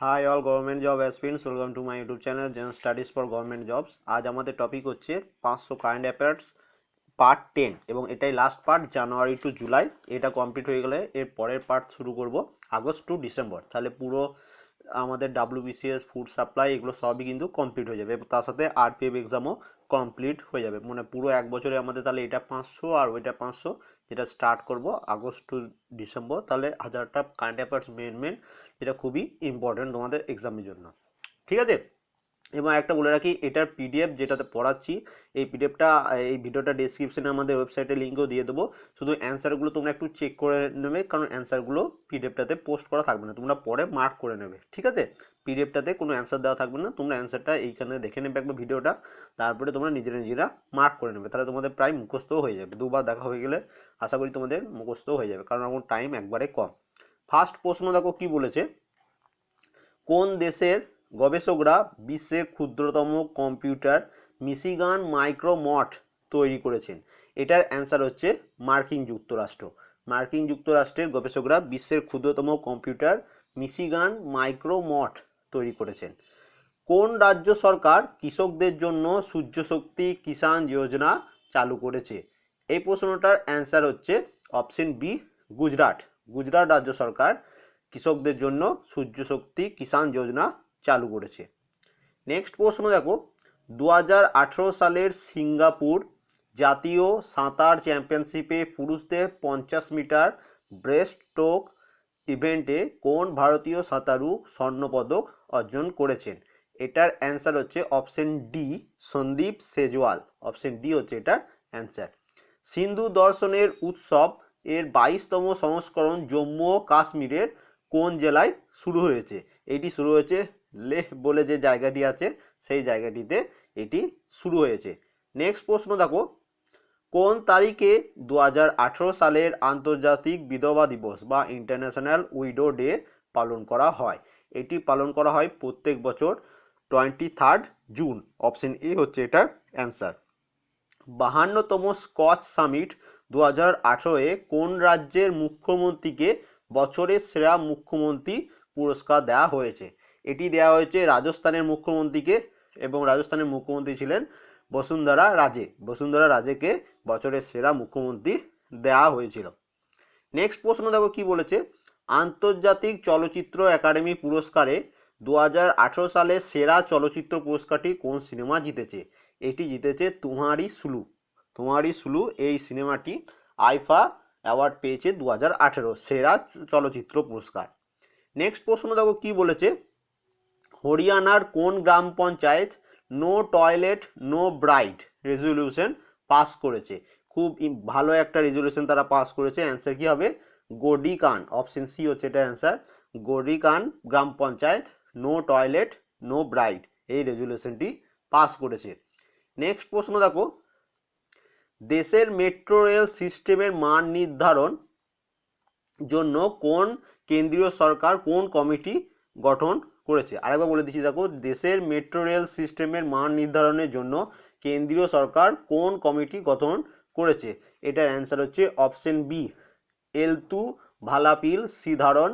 Hi all government job aspirants welcome to my YouTube channel Zen Studies for government jobs আজ আমাদের topic হচ্ছে পাঁচশো current affairs part ten এবং এটাই last part January to July এটা complete হয়ে গেলে এর পরের পার্ট শুরু করব আগস্ট টু ডিসেম্বর তাহলে পুরো আমাদের ডাব্লিউবিসিএস ফুড সাপ্লাই এগুলো সবই কিন্তু কমপ্লিট হয়ে যাবে। তার সাথে আরপিএফ এক্সামও কমপ্লিট হয়ে যাবে। মানে পুরো এক বছরে আমাদের তাহলে এটা পাঁচশো আর ওইটা পাঁচশো। যেটা স্টার্ট করব আগস্ট টু ডিসেম্বর, তাহলে হাজারটা কারেন্ট অ্যাফেয়ার্স মেন মেন যেটা খুবই ইম্পর্টেন্ট তোমাদের এক্সামের জন্য। ঠিক আছে? এবং একটা বলে রাখি, এটার পিডিএফ যেটাতে পড়াচ্ছি, এই পিডিএফটা এই ভিডিওটা ডিসক্রিপশনে আমাদের ওয়েবসাইটে লিঙ্কও দিয়ে দেবো। শুধু অ্যান্সারগুলো তোমরা একটু চেক করে নেবে, কারণ অ্যান্সারগুলো পিডিএফটাতে পোস্ট করা থাকবে না, তোমরা পরে মার্ক করে নেবে, ঠিক আছে? পিডিএফটাতে কোনো অ্যান্সার দেওয়া থাকবে না, তোমরা অ্যান্সারটা এইখানে দেখে নেবে একবার ভিডিওটা, তারপরে তোমরা নিজেরা নিজেরা মার্ক করে নেবে, তাহলে তোমাদের প্রায় মুখস্থও হয়ে যাবে, দুবার দেখা হয়ে গেলে আশা করি তোমাদের মুখস্থও হয়ে যাবে, কারণ আমার টাইম একবারে কম। ফার্স্ট প্রশ্ন দেখো কি বলেছে? কোন দেশের গবেষকরা বিশ্বের ক্ষুদ্রতম কম্পিউটার মিশিগান মাইক্রোমট তৈরি করেছেন। এটার অ্যান্সার হচ্ছে মার্কিন যুক্তরাষ্ট্র। মার্কিন যুক্তরাষ্ট্রের গবেষকরা বিশ্বের ক্ষুদ্রতম কম্পিউটার মিশিগান মাইক্রোমট তৈরি করেছেন। কোন রাজ্য সরকার কৃষকদের জন্য সূর্যশক্তি কিষাণ যোজনা চালু করেছে? এই প্রশ্নটার অ্যান্সার হচ্ছে অপশন বি, গুজরাট। গুজরাট রাজ্য সরকার কৃষকদের জন্য সূর্যশক্তি কিষাণ যোজনা চালু করেছে। নেক্সট প্রশ্ন দেখো দু হাজার আঠেরো সালের সিঙ্গাপুর জাতীয় সাঁতার চ্যাম্পিয়নশিপে পুরুষদের পঞ্চাশ মিটার ব্রেস্ট স্ট্রোক ইভেন্টে কোন ভারতীয় সাঁতারু স্বর্ণপদক অর্জন করেছেন? এটার অ্যান্সার হচ্ছে option D Sandeep Sejwal. Option D হচ্ছে এটার অ্যান্সার সিন্ধু দর্শনের উৎসব এর বাইশতম সংস্করণ জম্মু ও কাশ্মীরের কোন জেলায় শুরু হয়েছে? এটি শুরু হয়েছে লেহ বলে যে জায়গাটি আছে, সেই জায়গাটিতে এটি শুরু হয়েছে। নেক্সট প্রশ্ন দেখো, কোন তারিখে দু হাজার আঠেরো সালের আন্তর্জাতিক বিধবা দিবস বা ইন্টারন্যাশনাল উইডো ডে পালন করা হয়? এটি পালন করা হয় প্রত্যেক বছর twenty third June option A হচ্ছে এটার অ্যান্সার বাহান্নতম স্কচ সামিট দু হাজার কোন রাজ্যের মুখ্যমন্ত্রীকে বছরের সেরা মুখ্যমন্ত্রী পুরস্কার দেওয়া হয়েছে? এটি দেওয়া হয়েছে রাজস্থানের মুখ্যমন্ত্রীকে এবং রাজস্থানের মুখ্যমন্ত্রী ছিলেন বসুন্ধরা রাজে। বসুন্ধরা রাজেকে বছরের সেরা মুখ্যমন্ত্রী দেওয়া হয়েছিল। নেক্সট প্রশ্ন দেখো কি বলেছে? আন্তর্জাতিক চলচ্চিত্র একাডেমি পুরস্কারে দু হাজার আঠেরো সালে সেরা চলচ্চিত্র পুরস্কারটি কোন সিনেমা জিতেছে? এটি জিতেছে তুমারি সুলু। তুমারি সুলু এই সিনেমাটি আইফা অ্যাওয়ার্ড পেয়েছে দু হাজার আঠেরো, সেরা চলচ্চিত্র পুরস্কার। নেক্সট প্রশ্ন দেখো কি বলেছে? হরিয়ানার কোন গ্রাম panchayat no toilet, no bride resolution pass করেছে? খুব ভালো একটা রেজলিউশন তারা পাস করেছে। অ্যান্সার কি হবে? গোডিকান অপশন সি হচ্ছে এটার অ্যান্সার। গোডিকান গ্রাম panchayat no toilet, no bride এই রেজলিউশনটি পাস করেছে। নেক্সট প্রশ্ন দেখো। দেশের মেট্রো রেল সিস্টেমের মান নির্ধারণ জন্য কোন কেন্দ্রীয় সরকার কোন কমিটি গঠন করেছে। আরেকবার বলে দিচ্ছি, দেখো, দেশের মেট্রো রেল সিস্টেমের মান নির্ধারণের জন্য কেন্দ্রীয় সরকার কোন কমিটি গঠন করেছে? এটার অ্যান্সার হচ্ছে option B Elattu Valapil Sreedharan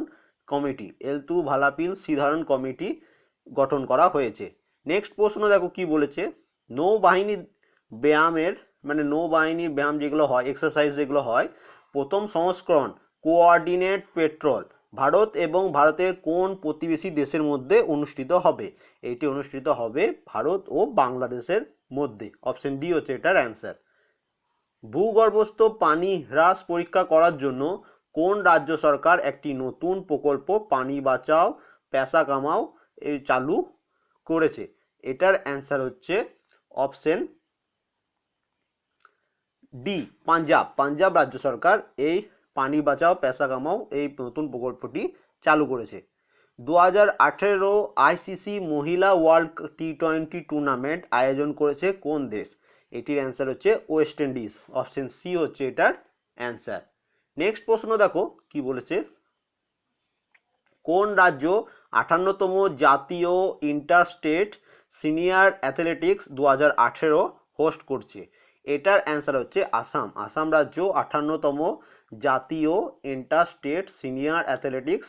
committee Elattu Valapil Sreedharan committee গঠন করা হয়েছে। নেক্সট প্রশ্ন, দেখো, কি বলেছে? নৌবাহিনী ব্যায়ামের মানে নৌবাহিনী ব্যায়াম যেগুলো হয় এক্সারসাইজ যেগুলো হয়, প্রথম সংস্করণ কোঅর্ডিনেট পেট্রোল ভারত এবং ভারতের কোন প্রতিবেশী দেশের মধ্যে অনুষ্ঠিত হবে? এটি অনুষ্ঠিত হবে ভারত ও বাংলাদেশের মধ্যে। অপশন ডি হচ্ছে এটার অ্যান্সার। ভূগর্ভস্থ পানি হ্রাস পরীক্ষা করার জন্য কোন রাজ্য সরকার একটি নতুন প্রকল্প পানি বাঁচাও, পেশা কামাও চালু করেছে? এটার অ্যান্সার হচ্ছে অপশন ডি, পাঞ্জাব। পাঞ্জাব রাজ্য সরকার এই পানি বাঁচাও, পেশা কামাও এই নতুন প্রকল্পটি চালু করেছে। দু হাজার আঠেরো আইসিসি মহিলা ওয়ার্ল্ড টি টোয়েন্টি টুর্নামেন্ট আয়োজন করেছে কোন দেশ? এটির অ্যান্সার হচ্ছে ওয়েস্ট ইন্ডিজ। অপশন সি হচ্ছে এটার অ্যান্সার নেক্সট প্রশ্ন দেখো, কি বলেছে? কোন রাজ্য আঠান্নতম জাতীয় ইন্টারস্টেট সিনিয়র অ্যাথলেটিক্স দু হাজার আঠেরো হোস্ট করছে? এটার অ্যান্সার হচ্ছে আসাম। আসাম রাজ্য আঠান্নতম জাতীয় ইন্টারস্টেট সিনিয়র অ্যাথলেটিক্স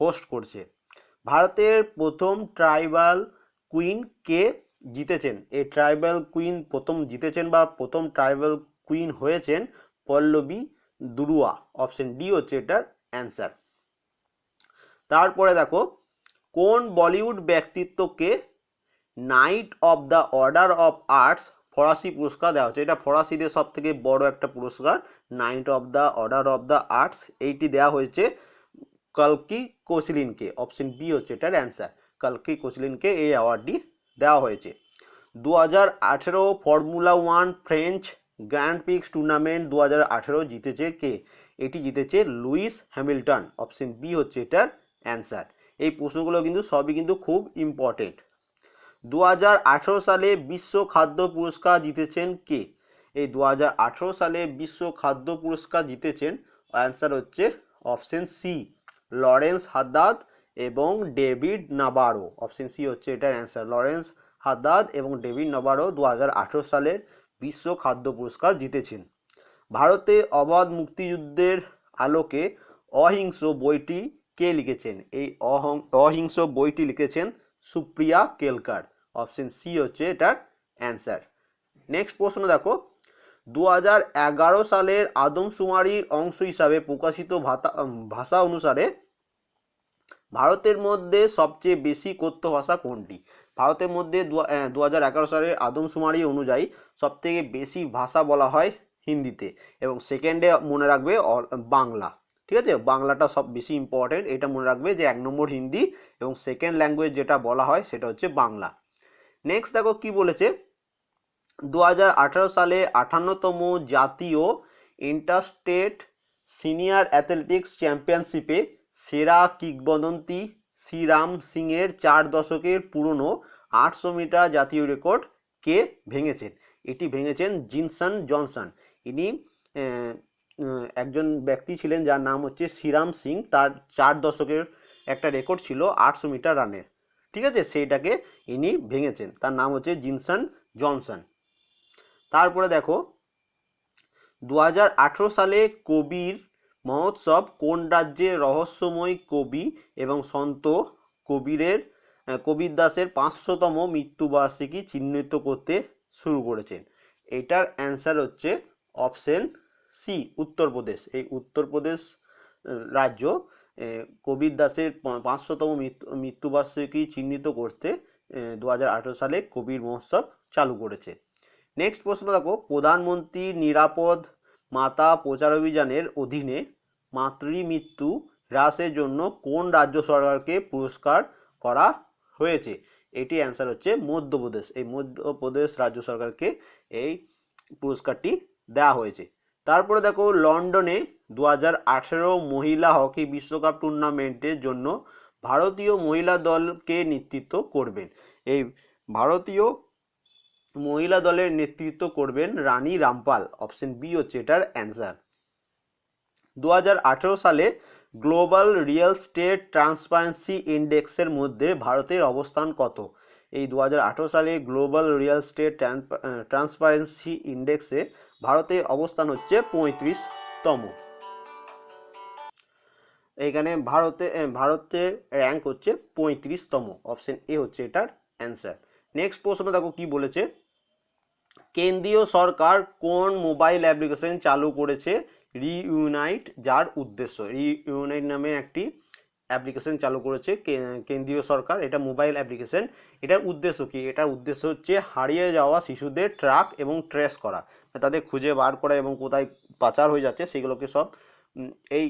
হোস্ট করছে। ভারতের প্রথম ট্রাইবাল কুইন কে জিতেছেন? এই ট্রাইবাল কুইন প্রথম জিতেছেন বা প্রথম ট্রাইবাল কুইন হয়েছেন পল্লবী দুরুয়া। অপশন ডি হচ্ছে এটার অ্যান্সার তারপরে দেখো, কোন Bollywood ব্যক্তিত্বকে Knight of the Order of Arts ফরাসি পুরস্কার দেওয়া হচ্ছে। এটা ফরাসিদের সব থেকে বড় একটা পুরস্কার। Knight of the Order of the Arts এইটি দেওয়া হয়েছে কালকি কোচলিনকে অপশন বি হচ্ছে এটার অ্যান্সার কালকি কোচলিনকে এই অ্যাওয়ার্ডটি দেওয়া হয়েছে। দু হাজার আঠেরো Formula One French Grand Prix tournament দু হাজার আঠেরো জিতেছে কে? এটি জিতেছে লুইস হ্যামিল্টন। অপশন বি হচ্ছে এটার অ্যান্সার এই প্রশ্নগুলো কিন্তু সবই কিন্তু খুব ইম্পর্টেন্ট দু হাজার আঠেরো সালে বিশ্ব খাদ্য পুরস্কার জিতেছেন কে? এই দু হাজার আঠেরো সালে বিশ্ব খাদ্য পুরস্কার জিতেছেন অ্যান্সার হচ্ছে অপশন সি লরেন্স হাদ্দাদ এবং ডেভিড নাবারো অপশন সি হচ্ছে এটার অ্যান্সার লরেন্স হাদ্দাদ এবং ডেভিড নাবারো দু হাজার আঠেরো সালের বিশ্ব খাদ্য পুরস্কার জিতেছেন। ভারতে অবাধ মুক্তিযুদ্ধের আলোকে অহিংস বইটি কে লিখেছেন? এই অহং অহিংস বইটি লিখেছেন সুপ্রিয়া কেলকার। অপশন সি হচ্ছে এটার অ্যান্সার নেক্সট প্রশ্ন দেখো। দু সালের আদমশুমারির অংশ হিসাবে প্রকাশিত ভাষা অনুসারে ভারতের মধ্যে সবচেয়ে বেশি কথ্য ভাষা কোনটি? ভারতের মধ্যে দু হাজার এগারো সালের আদমশুমারি অনুযায়ী সবথেকে বেশি ভাষা বলা হয় হিন্দিতে এবং সেকেন্ডে মনে রাখবে বাংলা। ঠিক আছে? বাংলাটা সব বেশি ইম্পর্টেন্ট এটা মনে রাখবে যে এক নম্বর হিন্দি এবং সেকেন্ড ল্যাঙ্গুয়েজ যেটা বলা হয় সেটা হচ্ছে বাংলা। নেক্সট দেখো কি বলেছে? দু হাজার আঠেরো সালে আঠান্নতম জাতীয় ইন্টারস্টেট সিনিয়র অ্যাথলেটিক্স চ্যাম্পিয়নশিপে সেরা কিংবদন্তি শ্রীরাম সিংয়ের চার দশকের পুরনো আটশো মিটার জাতীয় রেকর্ড কে ভেঙেছেন। এটি ভেঙেছেন জিনসন জনসন। ইনি একজন ব্যক্তি ছিলেন যার নাম হচ্ছে শ্রীরাম সিং। তার চার দশকের একটা রেকর্ড ছিল আটশো মিটার রানের। ঠিক আছে? সেইটাকে ইনি ভেঙেছেন। তার নাম হচ্ছে জিনসন জনসন। তারপরে দেখো দু হাজার আঠেরো সালে কবির মহোৎসব কোন রাজ্যের রহস্যময় কবি এবং সন্ত কবিরের কবির দাসের পাঁচশোতম মৃত্যুবার্ষিকী চিহ্নিত করতে শুরু করেছেন? এটার অ্যান্সার হচ্ছে অপশন সি, উত্তরপ্রদেশ। এই উত্তরপ্রদেশ রাজ্য কবির দাসের পাঁচশোতম মৃত্যুবার্ষিকী চিহ্নিত করতে দু হাজার আঠেরো সালে কবির মহোৎসব চালু করেছে। নেক্সট প্রশ্ন দেখো, প্রধানমন্ত্রী নিরাপদ মাতা প্রচার অভিযানের অধীনে মাতৃমৃত্যু হ্রাসের জন্য কোন রাজ্য সরকারকে পুরস্কার করা হয়েছে? এটি অ্যান্সার হচ্ছে মধ্যপ্রদেশ। এই মধ্যপ্রদেশ রাজ্য সরকারকে এই পুরস্কারটি দেওয়া হয়েছে। তারপরে দেখো লন্ডনে দু হাজার আঠেরো মহিলা হকি বিশ্বকাপ টুর্নামেন্টের জন্য ভারতীয় মহিলা দলকে নেতৃত্ব করবেন। এই ভারতীয় মহিলা দলের নেতৃত্ব করবেন রানী রামপাল, অপশন বি হচ্ছে এটার অ্যান্সার। দু হাজার আঠেরো সালে গ্লোবাল রিয়েল স্টেট ট্রান্সপারেন্সি ইন্ডেক্সের মধ্যে ভারতের অবস্থান কত? এই দু হাজার আঠেরো সালে গ্লোবাল রিয়েল স্টেট ট্রান্সপারেন্সি ইন্ডেক্সে ভারতের অবস্থান হচ্ছে পঁয়ত্রিশতম। এখানে ভারতে ভারতের র্যাঙ্ক হচ্ছে পঁয়ত্রিশতম। অপশন এ হচ্ছে এটার অ্যান্সার নেক্সট প্রশ্ন দেখো কি বলেছে? কেন্দ্রীয় সরকার কোন মোবাইল অ্যাপ্লিকেশন চালু করেছে? রিইউনাইট যার উদ্দেশ্য। রিইউনাইট নামে একটি অ্যাপ্লিকেশন চালু করেছে কেন্দ্রীয় সরকার। এটা মোবাইল অ্যাপ্লিকেশন এটার উদ্দেশ্য কি? এটার উদ্দেশ্য হচ্ছে হারিয়ে যাওয়া শিশুদের ট্র্যাক এবং ট্রেস করা। তাদের খুঁজে বার করা এবং কোথায় পাচার হয়ে যাচ্ছে সেগুলোকে সব এই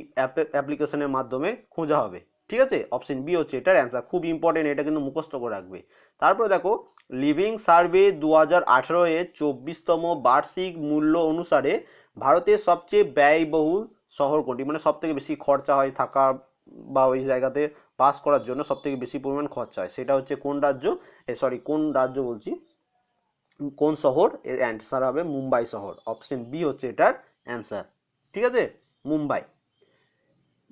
অ্যাপ্লিকেশনের মাধ্যমে খোঁজা হবে। ঠিক আছে? অপশন বি হচ্ছে এটার অ্যান্সার খুব ইম্পর্টেন্ট এটা কিন্তু মুখস্থ করে রাখবে। তারপরে দেখো লিভিং সার্ভে দু হাজার আঠেরো এর চব্বিশতম বার্ষিক মূল্য অনুসারে ভারতের সবচেয়ে ব্যয়বহুল শহর কোনটি? মানে সব থেকে বেশি খরচা হয় থাকা বা ওই জায়গাতে বাস করার জন্য সব থেকে বেশি পরিমাণ খরচা হয়, সেটা হচ্ছে কোন রাজ্য? সরি কোন রাজ্য বলছি? কোন শহর? এর অ্যান্সার হবে মুম্বাই শহর। অপশন বি হচ্ছে এটার অ্যান্সার ঠিক আছে? মুম্বাই।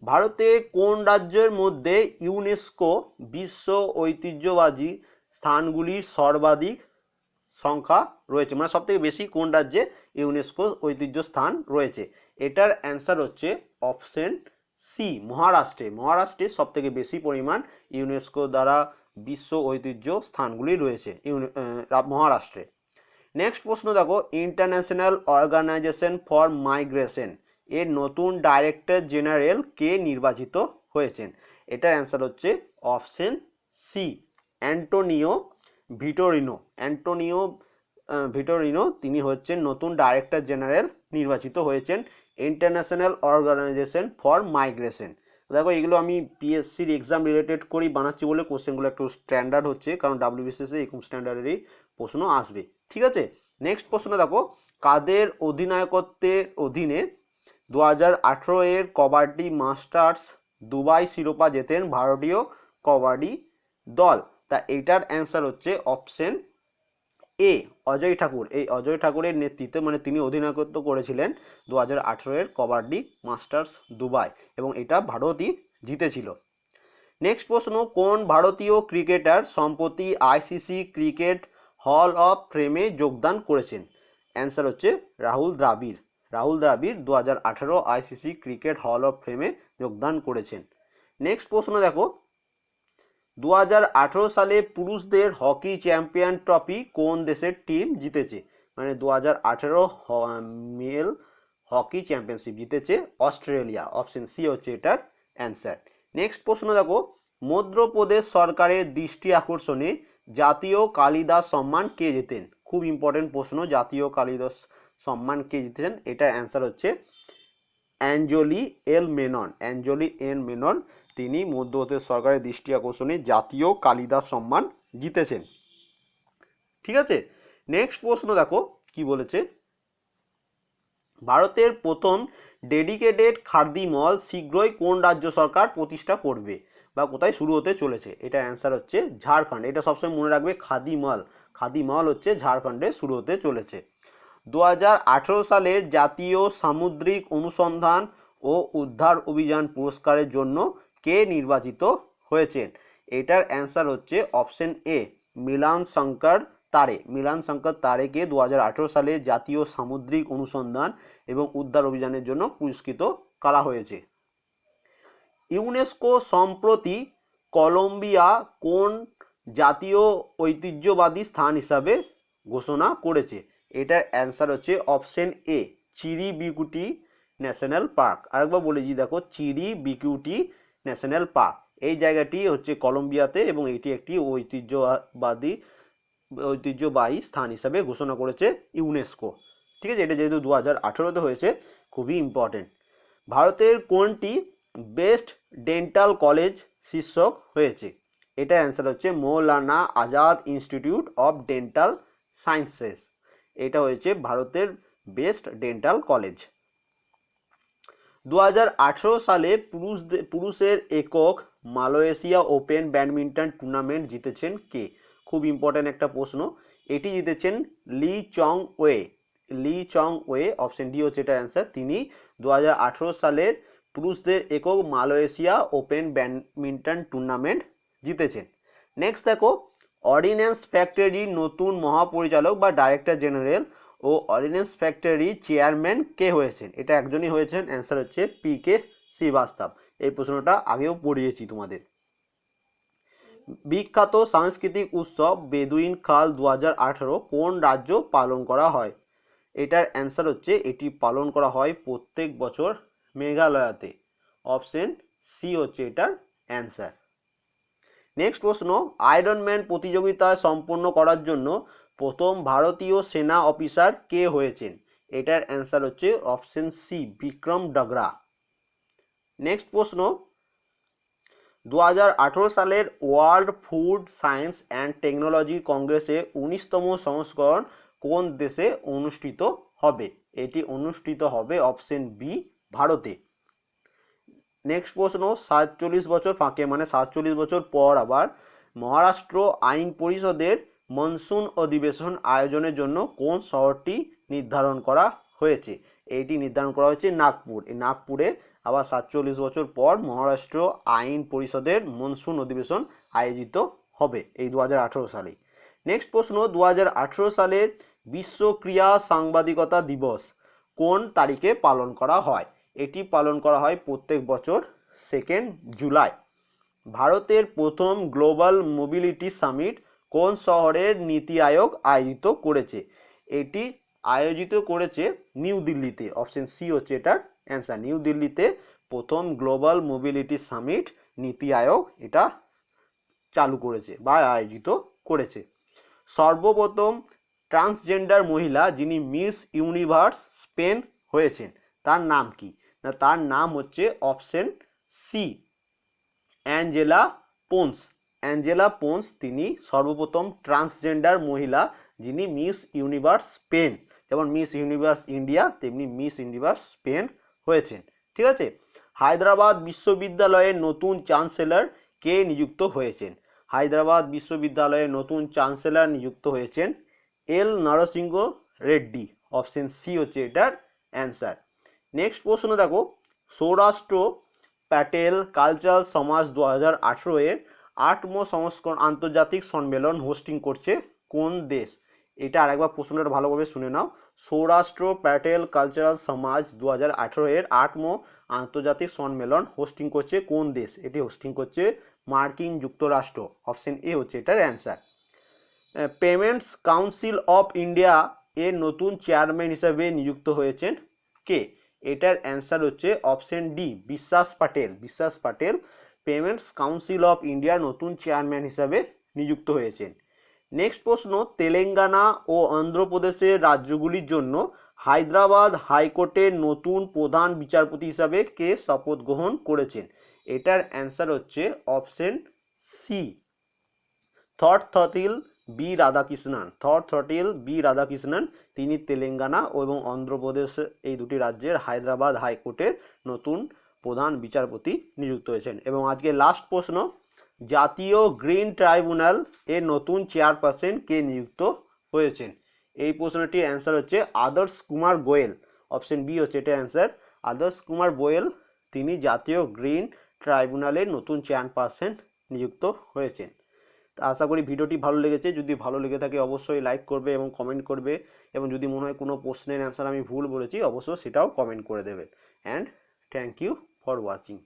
ভারতে কোন রাজ্যের মধ্যে ইউনেস্কো বিশ্ব ঐতিহ্যবাহী স্থানগুলির সর্বাধিক সংখ্যা রয়েছে? মানে সব থেকে বেশি কোন রাজ্যে ইউনেস্কো ঐতিহ্য স্থান রয়েছে? এটার অ্যান্সার হচ্ছে অপশন সি মহারাষ্ট্রে। মহারাষ্ট্রে সব থেকে বেশি পরিমাণ ইউনেস্কো দ্বারা বিশ্ব ঐতিহ্য স্থানগুলি রয়েছে, ইউনে- মহারাষ্ট্রে। নেক্সট প্রশ্ন দেখো ইন্টারন্যাশনাল অর্গানাইজেশন ফর মাইগ্রেশন এর নতুন ডাইরেক্টর জেনারেল কে নির্বাচিত হয়েছেন? এটার অ্যান্সার হচ্ছে option C Antonio Vitorino Antonio Vitorino তিনি হচ্ছেন নতুন ডাইরেক্টর জেনারেল নির্বাচিত হয়েছেন ইন্টারন্যাশনাল অর্গানাইজেশন ফর মাইগ্রেশন দেখো, এগুলো আমি পিএসসির এক্সাম রিলেটেড করেই বানাচ্ছি বলে কোশ্চেনগুলো একটু স্ট্যান্ডার্ড হচ্ছে, কারণ ডাব্লিউবিসিএসে এরকম স্ট্যান্ডার্ডেরই প্রশ্ন আসবে। ঠিক আছে? নেক্সট প্রশ্ন দেখো, কাদের অধিনায়কত্বের অধীনে দু হাজার আঠেরো এর কবাডি মাস্টার্স দুবাই শিরোপা জেতেন ভারতীয় কবাডি দল? তা এটার অ্যান্সার হচ্ছে অপশন এ অজয় ঠাকুর। এই অজয় ঠাকুরের নেতৃত্বে মানে তিনি অধিনায়কত্ব করেছিলেন দু হাজার আঠেরো এর কবাডি মাস্টার্স দুবাই এবং এটা ভারতই জিতেছিল। নেক্সট প্রশ্ন, কোন ভারতীয় ক্রিকেটার সম্প্রতি আইসিসি ক্রিকেট হল অফ ফ্রেমে যোগদান করেছেন। অ্যান্সার হচ্ছে রাহুল দ্রাবিড়। রাহুল দ্রাবিড় দু হাজার আঠেরো আইসিসি ক্রিকেট হল অফ ফ্রেমে যোগদান করেছেন। নেক্সট প্রশ্ন দেখো। দু হাজার আঠেরো সালে পুরুষদের হকি চ্যাম্পিয়ন ট্রফি কোন দেশের টিম জিতেছে? মানে দু হাজার আঠেরো মেল হকি চ্যাম্পিয়নশিপ জিতেছে অস্ট্রেলিয়া। অপশন সি হচ্ছে এটার অ্যান্সার নেক্সট প্রশ্ন দেখো। মধ্যপ্রদেশ সরকারের দৃষ্টি আকর্ষণে জাতীয় কালিদাস সম্মান কে জেতেন? খুব ইম্পর্টেন্ট প্রশ্ন, জাতীয় কালিদাস সম্মান কে জিতেছেন? এটার অ্যান্সার হচ্ছে অ্যাঞ্জলি এল মেনন। অ্যাঞ্জলি এল মেনন, তিনি মধ্যপ্রদেশ সরকারের দৃষ্টি আকর্ষণে জাতীয় কালিদাস সম্মান জিতেছেন। ঠিক আছে? নেক্সট প্রশ্ন দেখো, কি বলেছে? ভারতের প্রথম ডেডিকেটেড খাদি মল শীঘ্রই কোন রাজ্য সরকার প্রতিষ্ঠা করবে? বা কোথায় শুরু হতে চলেছে? এটার অ্যান্সার হচ্ছে ঝাড়খণ্ড। এটা সবসময় মনে রাখবে খাদি মল খাদি মল হচ্ছে ঝাড়খণ্ডে শুরু হতে চলেছে। দু সালের জাতীয় সামুদ্রিক অনুসন্ধান ও উদ্ধার অভিযান পুরস্কারের জন্য কে নির্বাচিত হয়েছেন? এটার অ্যান্সার হচ্ছে অপশন এ মিলান শঙ্কর তারে। মিলান শঙ্কর তারেকে দু হাজার আঠেরো সালে জাতীয় সামুদ্রিক অনুসন্ধান এবং উদ্ধার অভিযানের জন্য পুরস্কৃত করা হয়েছে। ইউনেস্কো সম্প্রতি কলম্বিয়া কোন জাতীয় ঐতিহ্যবাদী স্থান হিসাবে ঘোষণা করেছে? এটার অ্যান্সার হচ্ছে option A Chiri Bikuti national park. আরেকবার বলেছি দেখো চিরি বিকিউটি ন্যাশনাল পার্ক। এই জায়গাটি হচ্ছে কলম্বিয়াতে এবং এটি একটি ঐতিহ্যবাদী, ঐতিহ্যবাহী স্থান হিসাবে ঘোষণা করেছে ইউনেস্কো। ঠিক আছে, এটা যেহেতু দু হাজার আঠেরোতে হয়েছে, খুবই ইম্পর্টেন্ট ভারতের কোনটি বেস্ট ডেন্টাল কলেজ শীর্ষক হয়েছে। এটা অ্যান্সার হচ্ছে Maulana Azad institute of dental sciences. এটা হয়েছে ভারতের বেস্ট ডেন্টাল কলেজ। দু হাজার আঠেরো সালে পুরুষ পুরুষের একক মালয়েশিয়া ওপেন ব্যাডমিন্টন টুর্নামেন্ট জিতেছেন কে? খুব ইম্পর্ট্যান্ট একটা প্রশ্ন। এটি জিতেছেন লি চং ওয়ে। লি চং ওয়ে অপশন ডি হচ্ছে এটার অ্যান্সার তিনি দু হাজার আঠেরো সালের পুরুষদের একক মালয়েশিয়া ওপেন ব্যাডমিন্টন টুর্নামেন্ট জিতেছেন। নেক্সট দেখো অর্ডিন্যান্স ফ্যাক্টরি নতুন মহাপরিচালক বা ডাইরেক্টর জেনারেল ও অর্ডিন্যান্স ফ্যাক্টরি চেয়ারম্যান কে হয়েছেন? এটা একজনই হয়েছেন অ্যান্সার হচ্ছে পি কে শ্রীবাস্তব এই প্রশ্নটা আগেও পড়িয়েছি তোমাদের। বিখ্যাত সাংস্কৃতিক উৎসব বেদুইন খাল দু হাজার আঠারো কোন রাজ্য পালন করা হয়? এটার অ্যান্সার হচ্ছে, এটি পালন করা হয় প্রত্যেক বছর মেঘালয়াতে। অপশন সি হচ্ছে এটার অ্যান্সার নেক্সট প্রশ্ন আয়রন ম্যান প্রতিযোগিতা সম্পন্ন করার জন্য প্রথম ভারতীয় সেনা অফিসার কে হয়েছেন? এটার অ্যান্সার হচ্ছে option C Vikram Dogra. Next প্রশ্ন দু হাজার আঠারো সালের world food science and technology কংগ্রেসে উনিশতম সংস্করণ কোন দেশে অনুষ্ঠিত হবে? এটি অনুষ্ঠিত হবে অপশন বি ভারতে। নেক্সট প্রশ্ন, সাতচল্লিশ বছর ফাঁকে মানে সাতচল্লিশ বছর পর আবার মহারাষ্ট্র আইন পরিষদের মনসুন অধিবেশন আয়োজনের জন্য কোন শহরটি নির্ধারণ করা হয়েছে? এইটি নির্ধারণ করা হয়েছে নাগপুর। এই নাগপুরে আবার সাতচল্লিশ বছর পর মহারাষ্ট্র আইন পরিষদের মনসুন অধিবেশন আয়োজিত হবে এই দু হাজার আঠেরো সালে। নেক্সট প্রশ্ন দু হাজার আঠেরো সালের বিশ্ব ক্রিয়া সাংবাদিকতা দিবস কোন তারিখে পালন করা হয়? এটি পালন করা হয় প্রত্যেক বছর সেকেন্ড জুলাই ভারতের প্রথম গ্লোবাল মোবিলিটি সামিট কোন শহরের নীতি আয়োগ আয়োজিত করেছে? এটি আয়োজিত করেছে নিউ দিল্লিতে অপশন সি হচ্ছে এটার অ্যান্সার নিউ দিল্লিতে প্রথম গ্লোবাল মোবিলিটি সামিট নীতি আয়োগ এটা চালু করেছে বা আয়োজিত করেছে। সর্বপ্রথম ট্রান্সজেন্ডার মহিলা যিনি মিস ইউনিভার্স স্পেন হয়েছেন, তার নাম কি? তার নাম হচ্ছে option C, Angela Ponce. Angela Ponce তিনি সর্বপ্রথম ট্রান্সজেন্ডার মহিলা যিনি মিস ইউনিভার্স স্পেন, যেমন মিস ইউনিভার্স ইন্ডিয়া, তেমনি মিস ইউনিভার্স স্পেন হয়েছেন। ঠিক আছে? হায়দ্রাবাদ বিশ্ববিদ্যালয়ের নতুন চ্যান্সেলর কে নিযুক্ত হয়েছেন? হায়দ্রাবাদ বিশ্ববিদ্যালয়ের নতুন চ্যান্সেলর নিযুক্ত হয়েছেন L Narasimha Reddy. Option C হচ্ছে এটার অ্যান্সার। নেক্সট প্রশ্ন দেখো। সৌরাষ্ট্র, প্যাটেল, কালচার সমাজ দু হাজার আঠেরো এর আটম সংস্করণ আন্তর্জাতিক সম্মেলন হোস্টিং করছে কোন দেশ? এটা আরেকবার প্রশ্নটা ভালোভাবে শুনে নাও। সৌরাষ্ট্র, প্যাটেল কালচারাল সমাজ দু হাজার আঠেরো এর আটম আন্তর্জাতিক সম্মেলন হোস্টিং করছে কোন দেশ? এটি হোস্টিং করছে মার্কিন যুক্তরাষ্ট্র। অপশন এ হচ্ছে এটার answer payments council of India এর নতুন চেয়ারম্যান হিসেবে নিযুক্ত হয়েছেন কে? এটার অ্যান্সার হচ্ছে অপশন ডি বিশ্বাস পাটেল। বিশ্বাস পাটেল পেমেন্টস কাউন্সিল অফ ইন্ডিয়ার নতুন চেয়ারম্যান হিসাবে নিযুক্ত হয়েছেন। নেক্সট প্রশ্ন, তেলেঙ্গানা ও অন্ধ্রপ্রদেশের রাজ্যগুলির জন্য হায়দ্রাবাদ হাইকোর্টের নতুন প্রধান বিচারপতি হিসাবে কে শপথ গ্রহণ করেছেন? এটার অ্যান্সার হচ্ছে অপশন সি থট থটিল বি রাধাকৃষ্ণন থর্ড থটিল বি রাধাকৃষ্ণন, তিনি তেলেঙ্গানা এবং অন্ধ্রপ্রদেশ এই দুটি রাজ্যের হায়দ্রাবাদ হাইকোর্টের নতুন প্রধান বিচারপতি নিযুক্ত হয়েছেন। এবং আজকে লাস্ট প্রশ্ন, জাতীয় গ্রিন ট্রাইব্যুনাল এর নতুন চেয়ারপারসন কে নিযুক্ত হয়েছেন? এই প্রশ্নটির অ্যান্সার হচ্ছে আদর্শ কুমার গোয়েল। অপশন বি হচ্ছে এটা অ্যান্সার আদর্শ কুমার গোয়েল, তিনি জাতীয় গ্রিন ট্রাইব্যুনালের নতুন চেয়ারপারসন নিযুক্ত হয়েছেন। আশা করি ভিডিওটি ভালো লেগেছে। যদি ভালো লেগে থাকে অবশ্যই লাইক করবে এবং কমেন্ট করবে এবং যদি মনে হয় কোনো প্রশ্নের অ্যান্সার আমি ভুল বলেছি, অবশ্যই সেটাও কমেন্ট করে দেবে and thank you for watching